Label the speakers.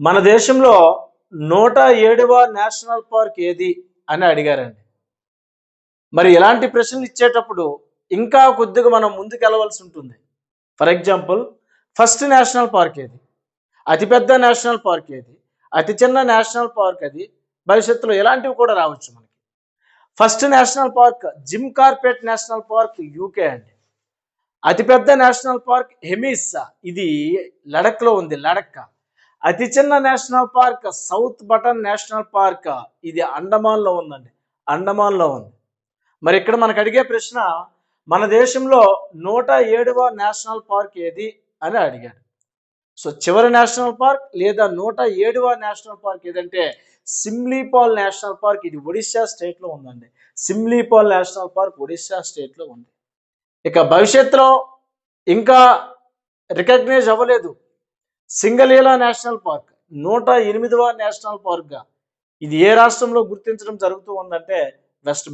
Speaker 1: మన దేశంలో నూట ఏడవ నేషనల్ పార్క్ ఏది అని అడిగారండి. మరి ఇలాంటి ప్రశ్నలు ఇచ్చేటప్పుడు ఇంకా కొద్దిగా మనం ముందుకెళ్ళవలసి ఉంటుంది. For example first national park ఏది? అతిపెద్ద నేషనల్ పార్క్ ఏది? అతి చిన్న నేషనల్ పార్క్ అది? భవిష్యత్తులో ఇలాంటివి కూడా రావచ్చు మనకి. First national park Jim Corbett national park UK అండి. అతిపెద్ద నేషనల్ పార్క్ హెమిస్సా. ఇది లడఖ్లో ఉంది లడక్ అతి చిన్న national park south button national park. ఇది అండమాన్లో ఉందండి. అండమాన్లో ఉంది. మరి ఇక్కడ మనకు అడిగే ప్రశ్న మన దేశంలో నూట ఏడవ నేషనల్ పార్క్ ఏది అని అడిగాడు. సో చివరి నేషనల్ పార్క్ లేదా నూట ఏడవ నేషనల్ పార్క్ ఏదంటే సిమ్లీపాల్ నేషనల్ పార్క్. ఇది ఒడిశా స్టేట్లో ఉందండి. సిమ్లీపాల్ నేషనల్ పార్క్ ఒడిశా స్టేట్లో ఉంది. ఇక భవిష్యత్తులో ఇంకా రికగ్నైజ్ అవ్వలేదు. సింగలీలా నేషనల్ పార్క్ నూట ఎనిమిదవ నేషనల్ పార్క్గా. ఇది ఏ రాష్ట్రంలో గుర్తించడం జరుగుతూ ఉందంటే వెస్ట్